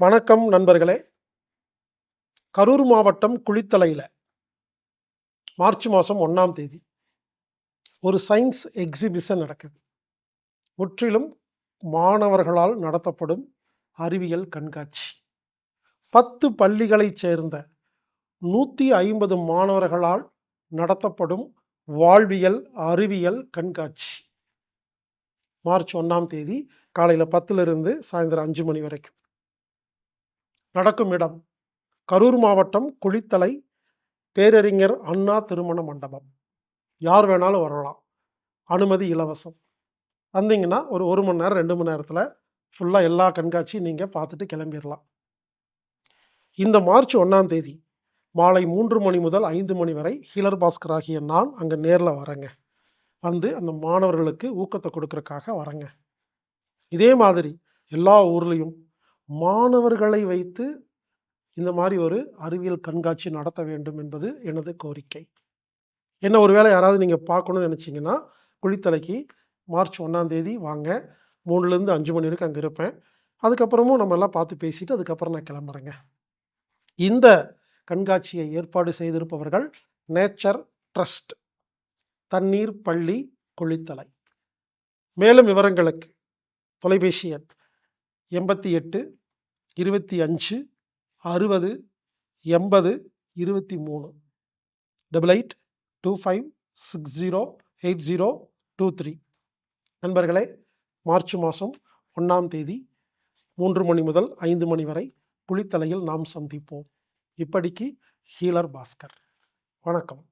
வணக்கம் நண்பர்களே. கரூர் மாவட்டம் குளித்தலையில் மார்ச் மாதம் ஒன்றாம் தேதி ஒரு சயின்ஸ் எக்ஸிபிஷன் நடக்குது. முற்றிலும் மாணவர்களால் நடத்தப்படும் அறிவியல் கண்காட்சி. பத்து பள்ளிகளைச் சேர்ந்த நூற்றி ஐம்பது மாணவர்களால் நடத்தப்படும் வாழ்வியல் அறிவியல் கண்காட்சி. மார்ச் ஒன்றாம் தேதி காலையில் பத்துலேருந்து சாயந்தரம் அஞ்சு மணி வரைக்கும். நடக்கும் இடம். கரூர் மாவட்டம் குளித்தலை பேரறிஞர் அண்ணா திருமண மண்டபம். யார் வேணாலும் வரலாம். அனுமதி இலவசம். வந்தீங்கன்னா ஒரு ஒரு மணி நேரம் ரெண்டு மணி நேரத்தில் ஃபுல்லாக எல்லா கண்காட்சியும் நீங்கள் பார்த்துட்டு கிளம்பிடலாம் இந்த மார்ச் ஒன்றாம் தேதி மாலை மூன்று மணி முதல் ஐந்து மணி வரை ஹீலர் பாஸ்கர் ஆகிய நான் அங்கே நேரில் வரேங்க. வந்து அந்த மாணவர்களுக்கு ஊக்கத்தை கொடுக்கறக்காக வரேங்க. இதே மாதிரி எல்லா ஊர்லேயும் மாணவர்களை வைத்து இந்த மாதிரி ஒரு அறிவியல் கண்காட்சி நடத்த வேண்டும் என்பது எனது கோரிக்கை. என்ன ஒரு வேளை யாராவது நீங்கள் பார்க்கணும்னு நினச்சிங்கன்னா குளித்தலைக்கு மார்ச் ஒன்றாம் தேதி வாங்க. மூணுலேருந்து அஞ்சு மணி வரைக்கும் அங்கே இருப்பேன். அதுக்கப்புறமும் நம்ம எல்லாம் பார்த்து பேசிட்டு அதுக்கப்புறம் நான் கிளம்புறேங்க. இந்த கண்காட்சியை ஏற்பாடு செய்திருப்பவர்கள் நேச்சர் ட்ரஸ்ட் தண்ணீர் பள்ளி குளித்தலை மேலும் விவரங்களுக்கு தொலைபேசி எண் எண்பத்தி எட்டு இருபத்தி அஞ்சு அறுபது எண்பது இருபத்தி மூணு. Double eight two five six zero eight zero two three நண்பர்களே மார்ச் மாதம் ஒன்றாம் தேதி மூன்று மணி முதல் ஐந்து மணி வரை புலித்தலையில் நாம் சந்திப்போம். இப்படிக்கு ஹீலர் பாஸ்கர். வணக்கம்.